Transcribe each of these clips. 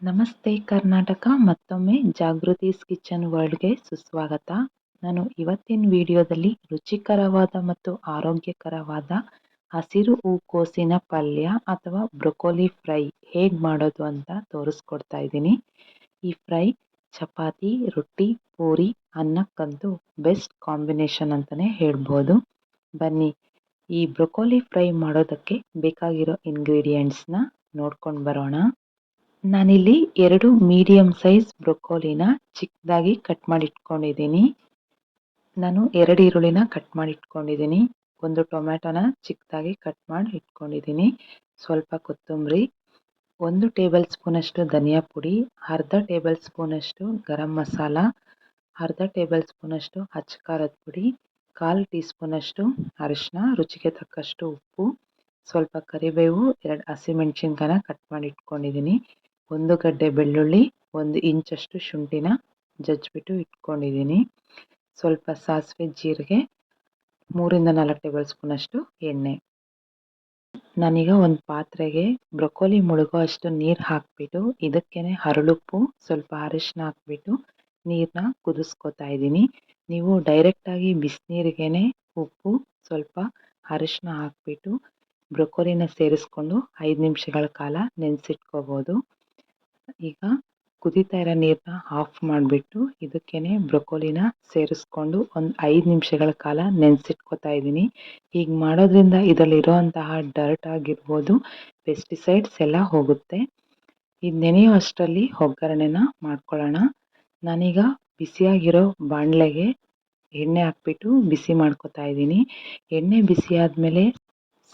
ನಮಸ್ತೆ ಕರ್ನಾಟಕ, ಮತ್ತೊಮ್ಮೆ ಜಾಗೃತಿಸ್ ಕಿಚನ್ ವರ್ಲ್ಡ್ಗೆ ಸುಸ್ವಾಗತ. ನಾನು ಇವತ್ತಿನ ವಿಡಿಯೋದಲ್ಲಿ ರುಚಿಕರವಾದ ಮತ್ತು ಆರೋಗ್ಯಕರವಾದ ಹಸಿರು ಹೂಕೋಸಿನ ಪಲ್ಯ ಅಥವಾ ಬ್ರೊಕೊಲಿ ಫ್ರೈ ಹೇಗೆ ಮಾಡೋದು ಅಂತ ತೋರಿಸ್ಕೊಡ್ತಾ ಇದ್ದೀನಿ. ಈ ಫ್ರೈ ಚಪಾತಿ, ರೊಟ್ಟಿ, ಪೂರಿ, ಅನ್ನಕ್ಕಂತೂ ಬೆಸ್ಟ್ ಕಾಂಬಿನೇಷನ್ ಅಂತಲೇ ಹೇಳ್ಬೋದು. ಬನ್ನಿ, ಈ ಬ್ರೊಕೋಲಿ ಫ್ರೈ ಮಾಡೋದಕ್ಕೆ ಬೇಕಾಗಿರೋ ಇಂಗ್ರೀಡಿಯೆಂಟ್ಸ್ನ ನೋಡ್ಕೊಂಡು ಬರೋಣ. ನಾನಿಲ್ಲಿ ಎರಡು ಮೀಡಿಯಂ ಸೈಜ್ ಬ್ರೊಕೋಲಿನ ಚಿಕ್ಕದಾಗಿ ಕಟ್ ಮಾಡಿ ಇಟ್ಕೊಂಡಿದ್ದೀನಿ ನಾನು ಎರಡು ಈರುಳ್ಳಿನ ಕಟ್ ಮಾಡಿ ಇಟ್ಕೊಂಡಿದ್ದೀನಿ ಒಂದು ಟೊಮ್ಯಾಟೊನ ಚಿಕ್ಕದಾಗಿ ಕಟ್ ಮಾಡಿ ಇಟ್ಕೊಂಡಿದ್ದೀನಿ ಸ್ವಲ್ಪ ಕೊತ್ತಂಬರಿ, ಒಂದು ಟೇಬಲ್ ಸ್ಪೂನಷ್ಟು ಧನಿಯಾ ಪುಡಿ, ಅರ್ಧ ಟೇಬಲ್ ಸ್ಪೂನಷ್ಟು ಗರಂ ಮಸಾಲ, ಅರ್ಧ ಟೇಬಲ್ ಸ್ಪೂನಷ್ಟು ಅಚ್ಚ ಖಾರದ ಪುಡಿ, ಕಾಲು ಟೀ ಸ್ಪೂನಷ್ಟು ಅರಿಶಿನ ರುಚಿಗೆ ತಕ್ಕಷ್ಟು ಉಪ್ಪು, ಸ್ವಲ್ಪ ಕರಿಬೇವು, ಎರಡು ಹಸಿಮೆಣ್ಸಿನ್ಕಾಯನ್ನ ಕಟ್ ಮಾಡಿ ಇಟ್ಕೊಂಡಿದ್ದೀನಿ ಒಂದು ಗಡ್ಡೆ ಬೆಳ್ಳುಳ್ಳಿ, ಒಂದು ಇಂಚಷ್ಟು ಶುಂಠಿನ ಜಜ್ಜಿಬಿಟ್ಟು ಇಟ್ಕೊಂಡಿದ್ದೀನಿ. ಸ್ವಲ್ಪ ಸಾಸಿವೆ ಜೀರಿಗೆ, ಮೂರಿಂದ ನಾಲ್ಕು ಟೇಬಲ್ ಸ್ಪೂನಷ್ಟು ಎಣ್ಣೆ. ನಾನೀಗ ಒಂದು ಪಾತ್ರೆಗೆ ಬ್ರೊಕೊಲಿ ಮುಳುಗೋ ಅಷ್ಟು ನೀರು ಹಾಕಿಬಿಟ್ಟು ಇದಕ್ಕೇ ಹರಳುಪ್ಪು ಸ್ವಲ್ಪ ಅರಿಶಿನ ಹಾಕ್ಬಿಟ್ಟು ನೀರನ್ನ ಕುದಿಸ್ಕೊತಾ ಇದ್ದೀನಿ. ನೀವು ಡೈರೆಕ್ಟಾಗಿ ಬಿಸಿನೀರಿಗೆ ಉಪ್ಪು, ಸ್ವಲ್ಪ ಅರಿಶಿನ ಹಾಕ್ಬಿಟ್ಟು ಬ್ರೊಕೊಲಿನ ಸೇರಿಸ್ಕೊಂಡು ಐದು ನಿಮಿಷಗಳ ಕಾಲ ನೆನೆಸಿಟ್ಕೋಬೋದು. ಈಗ ಕುದಿತಾ ಇರೋ ನೀರನ್ನ ಆಫ್ ಮಾಡಿಬಿಟ್ಟು ಇದಕ್ಕೇನೆ ಬ್ರೊಕೋಲಿನ ಸೇರಿಸ್ಕೊಂಡು ಒಂದು ಐದು ನಿಮಿಷಗಳ ಕಾಲ ನೆನೆಸಿಟ್ಕೋತಾ ಇದ್ದೀನಿ. ಹೀಗೆ ಮಾಡೋದ್ರಿಂದ ಇದರಲ್ಲಿರುವಂತಹ ಡರ್ಟ್ ಆಗಿರ್ಬೋದು ಪೆಸ್ಟಿಸೈಡ್ಸ್ ಎಲ್ಲ ಹೋಗುತ್ತೆ. ಇದು ನೆನೆಯೋ ಅಷ್ಟರಲ್ಲಿ ಒಗ್ಗರಣೆನ ಮಾಡ್ಕೊಳ್ಳೋಣ. ನಾನೀಗ ಬಿಸಿಯಾಗಿರೋ ಬಾಣಲೆಗೆ ಎಣ್ಣೆ ಹಾಕ್ಬಿಟ್ಟು ಬಿಸಿ ಮಾಡ್ಕೋತಾ ಇದ್ದೀನಿ. ಎಣ್ಣೆ ಬಿಸಿ ಆದಮೇಲೆ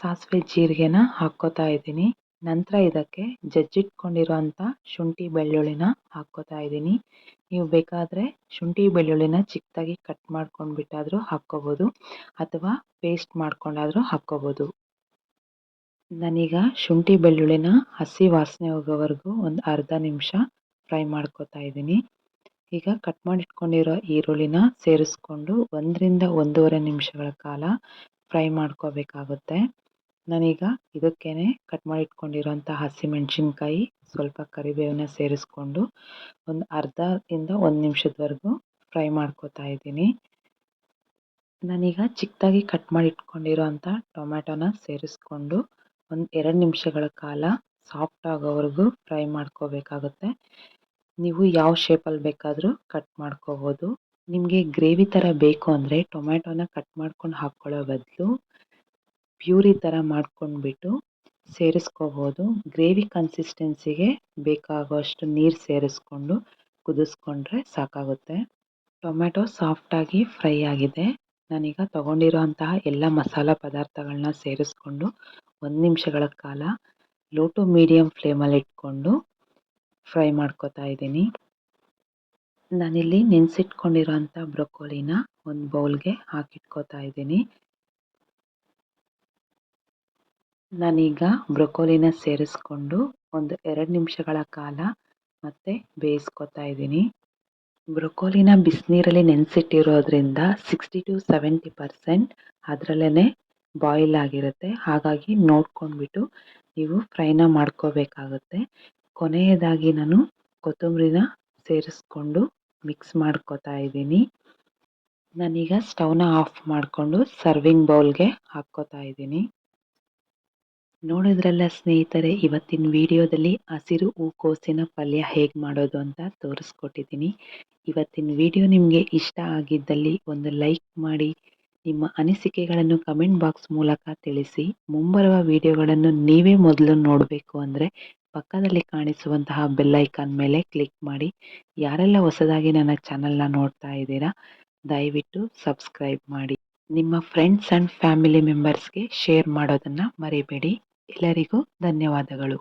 ಸಾಸಿವೆ ಜೀರಿಗೆನ ಹಾಕ್ಕೋತಾ ಇದ್ದೀನಿ. ನಂತರ ಇದಕ್ಕೆ ಜಜ್ಜಿಟ್ಕೊಂಡಿರೋಂಥ ಶುಂಠಿ ಬೆಳ್ಳುಳ್ಳಿನ ಹಾಕ್ಕೋತಾ ಇದ್ದೀನಿ. ನೀವು ಬೇಕಾದರೆ ಶುಂಠಿ ಬೆಳ್ಳುಳ್ಳಿನ ಚಿಕ್ಕದಾಗಿ ಕಟ್ ಮಾಡ್ಕೊಂಡ್ಬಿಟ್ಟಾದರೂ ಹಾಕ್ಕೋಬೋದು, ಅಥವಾ ಪೇಸ್ಟ್ ಮಾಡ್ಕೊಂಡಾದರೂ ಹಾಕ್ಕೋಬೋದು. ನಾನೀಗ ಶುಂಠಿ ಬೆಳ್ಳುಳ್ಳಿನ ಹಸಿ ವಾಸನೆ ಹೋಗೋವರೆಗೂ ಒಂದು ಅರ್ಧ ನಿಮಿಷ ಫ್ರೈ ಮಾಡ್ಕೋತಾ ಇದ್ದೀನಿ. ಈಗ ಕಟ್ ಮಾಡಿಟ್ಕೊಂಡಿರೋ ಈರುಳ್ಳಿನ ಸೇರಿಸ್ಕೊಂಡು ಒಂದರಿಂದ ಒಂದೂವರೆ ನಿಮಿಷಗಳ ಕಾಲ ಫ್ರೈ ಮಾಡ್ಕೋಬೇಕಾಗುತ್ತೆ. ನಾನೀಗ ಇದಕ್ಕೇನೆ ಕಟ್ ಮಾಡಿ ಇಟ್ಕೊಂಡಿರೋಂಥ ಹಸಿಮೆಣ್ಸಿನ್ಕಾಯಿ ಸ್ವಲ್ಪ ಕರಿಬೇವನ್ನ ಸೇರಿಸ್ಕೊಂಡು ಒಂದು ಅರ್ಧದಿಂದ ಒಂದು ನಿಮಿಷದವರೆಗೂ ಫ್ರೈ ಮಾಡ್ಕೋತಾ ಇದ್ದೀನಿ. ನಾನೀಗ ಚಿಕ್ಕದಾಗಿ ಕಟ್ ಮಾಡಿ ಇಟ್ಕೊಂಡಿರೋಂಥ ಟೊಮ್ಯಾಟೊನ ಸೇರಿಸ್ಕೊಂಡು ಒಂದು ಎರಡು ನಿಮಿಷಗಳ ಕಾಲ ಸಾಫ್ಟ್ ಆಗೋವರೆಗೂ ಫ್ರೈ ಮಾಡ್ಕೋಬೇಕಾಗುತ್ತೆ. ನೀವು ಯಾವ ಶೇಪಲ್ಲಿ ಬೇಕಾದರೂ ಕಟ್ ಮಾಡ್ಕೋಬೋದು. ನಿಮಗೆ ಗ್ರೇವಿ ಥರ ಬೇಕು ಅಂದರೆ ಟೊಮ್ಯಾಟೋನ ಕಟ್ ಮಾಡ್ಕೊಂಡು ಹಾಕ್ಕೊಳ್ಳೋ ಬದಲು ಪ್ಯೂರಿ ಥರ ಮಾಡ್ಕೊಂಡ್ಬಿಟ್ಟು ಸೇರಿಸ್ಕೋಬೋದು. ಗ್ರೇವಿ ಕನ್ಸಿಸ್ಟೆನ್ಸಿಗೆ ಬೇಕಾಗುವಷ್ಟು ನೀರು ಸೇರಿಸ್ಕೊಂಡು ಕುದಿಸ್ಕೊಂಡ್ರೆ ಸಾಕಾಗುತ್ತೆ. ಟೊಮೆಟೊ ಸಾಫ್ಟಾಗಿ ಫ್ರೈ ಆಗಿದೆ. ನಾನೀಗ ತೊಗೊಂಡಿರೋಂತಹ ಎಲ್ಲ ಮಸಾಲ ಪದಾರ್ಥಗಳನ್ನ ಸೇರಿಸ್ಕೊಂಡು ಒಂದು ನಿಮಿಷಗಳ ಕಾಲ ಲೋ ಟು ಮೀಡಿಯಮ್ ಫ್ಲೇಮಲ್ಲಿ ಇಟ್ಕೊಂಡು ಫ್ರೈ ಮಾಡ್ಕೋತಾ ಇದ್ದೀನಿ. ನಾನಿಲ್ಲಿ ನೆನೆಸಿಟ್ಕೊಂಡಿರೋಂಥ ಬ್ರೊಕೋಲಿನ ಒಂದು ಬೌಲ್ಗೆ ಹಾಕಿಟ್ಕೋತಾ ಇದ್ದೀನಿ. ನಾನೀಗ ಬ್ರೊಕೊಲಿನ ಸೇರಿಸ್ಕೊಂಡು ಒಂದು ಎರಡು ನಿಮಿಷಗಳ ಕಾಲ ಮತ್ತೆ ಬೇಯಿಸ್ಕೊತಾ ಇದ್ದೀನಿ. ಬ್ರೊಕೊಲಿನ ಬಿಸಿನೀರಲ್ಲಿ ನೆನೆಸಿಟ್ಟಿರೋದ್ರಿಂದ ಸಿಕ್ಸ್ಟಿ ಟು ಸೆವೆಂಟಿ ಪರ್ಸೆಂಟ್ ಅದರಲ್ಲೇ ಬಾಯ್ಲ್ ಆಗಿರುತ್ತೆ. ಹಾಗಾಗಿ ನೋಡ್ಕೊಂಡ್ಬಿಟ್ಟು ನೀವು ಫ್ರೈನ ಮಾಡ್ಕೋಬೇಕಾಗುತ್ತೆ. ಕೊನೆಯದಾಗಿ ನಾನು ಕೊತ್ತಂಬರಿನ ಸೇರಿಸ್ಕೊಂಡು ಮಿಕ್ಸ್ ಮಾಡ್ಕೋತಾ ಇದ್ದೀನಿ. ನಾನೀಗ ಸ್ಟವ್ನ ಆಫ್ ಮಾಡಿಕೊಂಡು ಸರ್ವಿಂಗ್ ಬೌಲ್ಗೆ ಹಾಕ್ಕೋತಾ ಇದ್ದೀನಿ. ನೋಡಿದ್ರಲ್ಲ ಸ್ನೇಹಿತರೆ, ಇವತ್ತಿನ ವಿಡಿಯೋದಲ್ಲಿ ಹಸಿರು ಹೂಕೋಸಿನ ಪಲ್ಯ ಹೇಗೆ ಮಾಡೋದು ಅಂತ ತೋರಿಸ್ಕೊಟ್ಟಿದ್ದೀನಿ. ಇವತ್ತಿನ ವಿಡಿಯೋ ನಿಮಗೆ ಇಷ್ಟ ಆಗಿದ್ದಲ್ಲಿ ಒಂದು ಲೈಕ್ ಮಾಡಿ, ನಿಮ್ಮ ಅನಿಸಿಕೆಗಳನ್ನು ಕಮೆಂಟ್ ಬಾಕ್ಸ್ ಮೂಲಕ ತಿಳಿಸಿ. ಮುಂಬರುವ ವಿಡಿಯೋಗಳನ್ನು ನೀವೇ ಮೊದಲು ನೋಡಬೇಕು ಅಂದರೆ ಪಕ್ಕದಲ್ಲಿ ಕಾಣಿಸುವಂತಹ ಬೆಲ್ಲೈಕಾನ್ ಮೇಲೆ ಕ್ಲಿಕ್ ಮಾಡಿ. ಯಾರೆಲ್ಲ ಹೊಸದಾಗಿ ನನ್ನ ಚಾನಲ್ನ ನೋಡ್ತಾ ಇದ್ದೀರಾ, ದಯವಿಟ್ಟು ಸಬ್ಸ್ಕ್ರೈಬ್ ಮಾಡಿ. ನಿಮ್ಮ ಫ್ರೆಂಡ್ಸ್ ಆ್ಯಂಡ್ ಫ್ಯಾಮಿಲಿ ಮೆಂಬರ್ಸ್ಗೆ ಶೇರ್ ಮಾಡೋದನ್ನು ಮರಿಬೇಡಿ. ಎಲ್ಲರಿಗೂ ಧನ್ಯವಾದಗಳು.